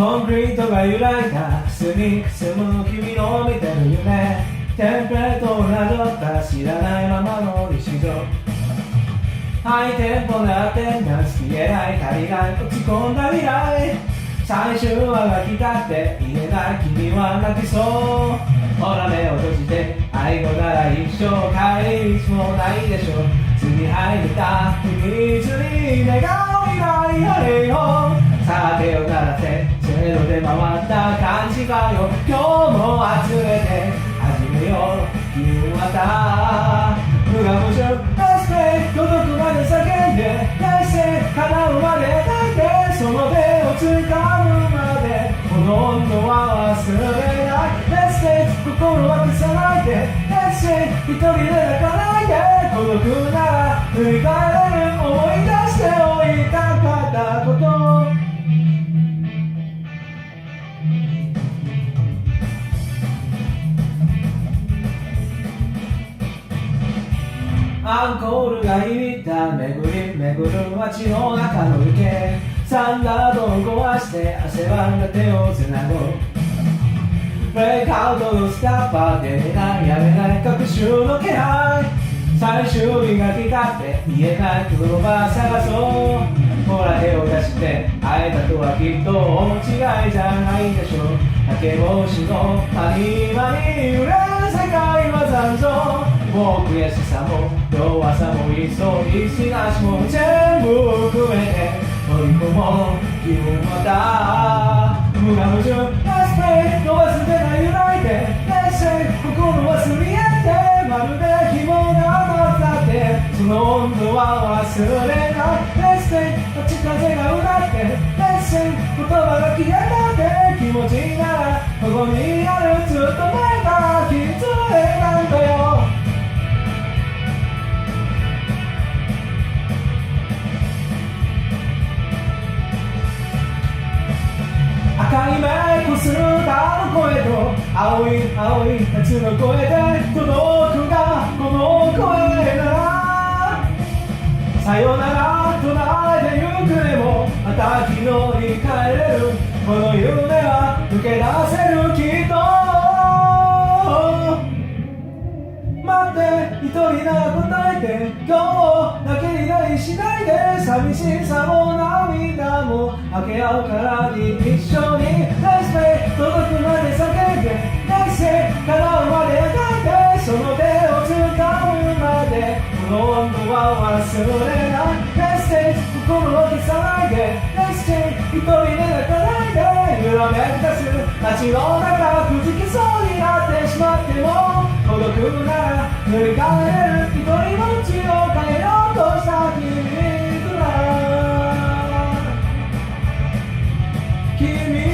コンクリートが揺らいだくすみくすむ君の見てる夢。テンプレートをなぞった知らないままの日常。ハイテンポなアテンダンス消えない足りない落ち込んだ未来。最終話が来たって言えない君は泣きそう。ほら目を閉じて愛語なら一生帰り道もないでしょ。次入った秘密に願う未までこの温度は忘れないメッセージ心は消さないで。メッセージ一人で泣かないで。孤独なら振り返れる思い出。アンコールが響いた。巡り巡る街の中の池。サンダードを壊して汗ばんだ手をつなごう。ブレイクアウトのスタッパーでないやめない各種の気配。最終日が来たって見えないクローバー探そう。ほら手を出して会えたとはきっと大違いじゃないでしょう。明け星の谷間に揺れる世界は残像。もう悔しさも弱さもいそういしなしも全部含めて取り込もう気分また無我夢中ラスプレイ伸ばす手が揺らいで冷静心はすり合ってまるで希望が当たってその温度は忘れない。冷静街風がうなって冷静言葉が消えたって気持ちならここに青い青い夏の声で届くがこの声ならさよならと泣いてゆくでもまた昨日に帰れる。この夢は抜け出せるきっと。待って一人なら答えて今日だけになりしないで寂しさも涙も分け合うからに。の温度は忘れないメッセー心を消さないで熱心一人で泣かないで揺らめす街の中くじきそうになってしまっても孤独なら塗り替える一人の血を変えようとした君くら。君